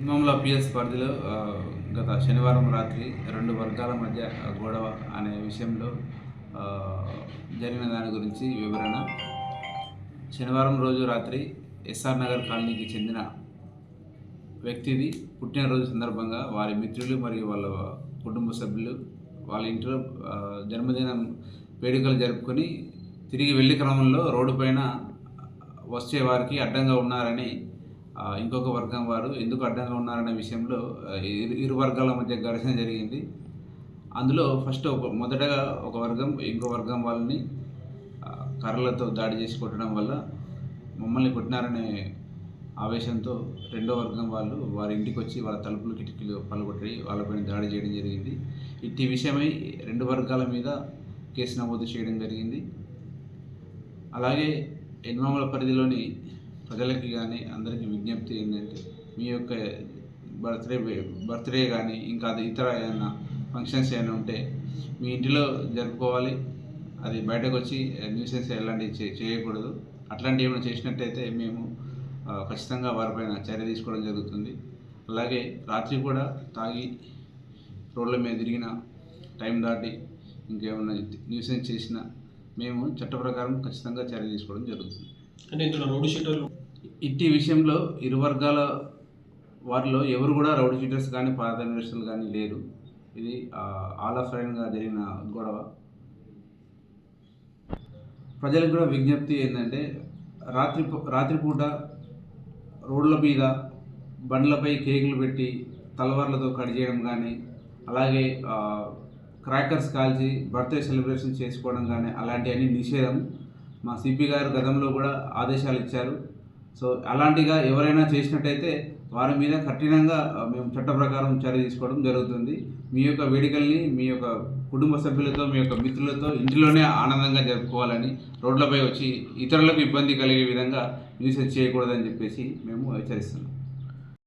ఇమాముల PS పరిధిలో గత శనివారం రాత్రి రెండు వర్గాల మధ్య గొడవ అనే విషయంలో జరిగిన దాని గురించి వివరణ. శనివారం రోజు రాత్రి ఎస్ఆర్ నగర్ కాలనీకి చెందిన వ్యక్తిది. పుట్టినరోజు సందర్భంగా వారి మిత్రులు మరియు వాళ్ళ కుటుంబ సభ్యులు వాళ్ళ ఇంట్లో జన్మదినం వేడుకలు జరుపుకొని తిరిగి వెళ్ళే క్రమంలో రోడ్డుపైన వచ్చే వారికి అడ్డంగా ఉన్నారని ఇంకొక వర్గం వారు ఎందుకు అడ్డంగా ఉన్నారనే విషయంలో ఇరు ఇరు వర్గాల మధ్య ఘర్షణ జరిగింది. అందులో ఫస్ట్ ఒక మొదటగా ఒక వర్గం ఇంకో వర్గం వాళ్ళని కర్రలతో దాడి చేసి కొట్టడం వల్ల మమ్మల్ని కొట్టినారనే ఆవేశంతో రెండో వర్గం వాళ్ళు వారి ఇంటికి వచ్చి వాళ్ళ తలుపులు కిటికీలు పలగొట్టి వాళ్ళపైన దాడి చేయడం జరిగింది. ఇట్టి విషయమై రెండు వర్గాల మీద కేసు నమోదు చేయడం జరిగింది. అలాగే ఎన్మామల పరిధిలోని ప్రజలకి కానీ అందరికీ విజ్ఞప్తి ఏంటంటే మీ యొక్క బర్త్డే బర్త్డే కానీ ఇంకా అది ఇతర ఏమైనా ఫంక్షన్స్ ఏమైనా ఉంటే మీ ఇంటిలో జరుపుకోవాలి. అది బయటకు వచ్చి న్యూసెన్స్ ఎలాంటివి చే చేయకూడదు. అట్లాంటివి ఏమైనా చేసినట్టయితే మేము ఖచ్చితంగా వారిపైన చర్య తీసుకోవడం జరుగుతుంది. అలాగే రాత్రి కూడా తాగి రోడ్ల మీద తిరిగిన టైం దాటి ఇంకేమైనా న్యూసెన్స్ చేసినా మేము చట్ట ప్రకారం ఖచ్చితంగా చర్య తీసుకోవడం జరుగుతుంది. అంటే ఇందులో రౌడీ షీటర్లు? ఇట్టి విషయంలో ఇరు వర్గాల వారిలో ఎవరు కూడా రౌడీ షీటర్స్ కానీ పారదర్శకులు కానీ లేరు. ఇది ఆల్ ఆఫ్ సడన్గా జరిగిన గొడవ. ప్రజలకు కూడా విజ్ఞప్తి ఏంటంటే రాత్రి రాత్రిపూట రోడ్ల మీద బండ్లపై కేకులు పెట్టి తలవార్లతో కట్ చేయడం కానీ అలాగే క్రాకర్స్ కాల్చి బర్త్డే సెలబ్రేషన్ చేసుకోవడం కానీ అలాంటివన్నీ నిషేధం. మా సిపి గారు గతంలో కూడా ఆదేశాలు ఇచ్చారు. సో అలాంటిగా ఎవరైనా చేసినట్టయితే వారి మీద కఠినంగా మేము చట్ట ప్రకారం చర్య తీసుకోవడం జరుగుతుంది. మీ యొక్క వేడుకల్ని మీ యొక్క కుటుంబ సభ్యులతో మీ యొక్క మిత్రులతో ఇంటిలోనే ఆనందంగా జరుపుకోవాలని రోడ్లపై వచ్చి ఇతరులకు ఇబ్బంది కలిగే విధంగా యూసేజ్ చేయకూడదని చెప్పేసి మేము హెచ్చరిస్తున్నాం.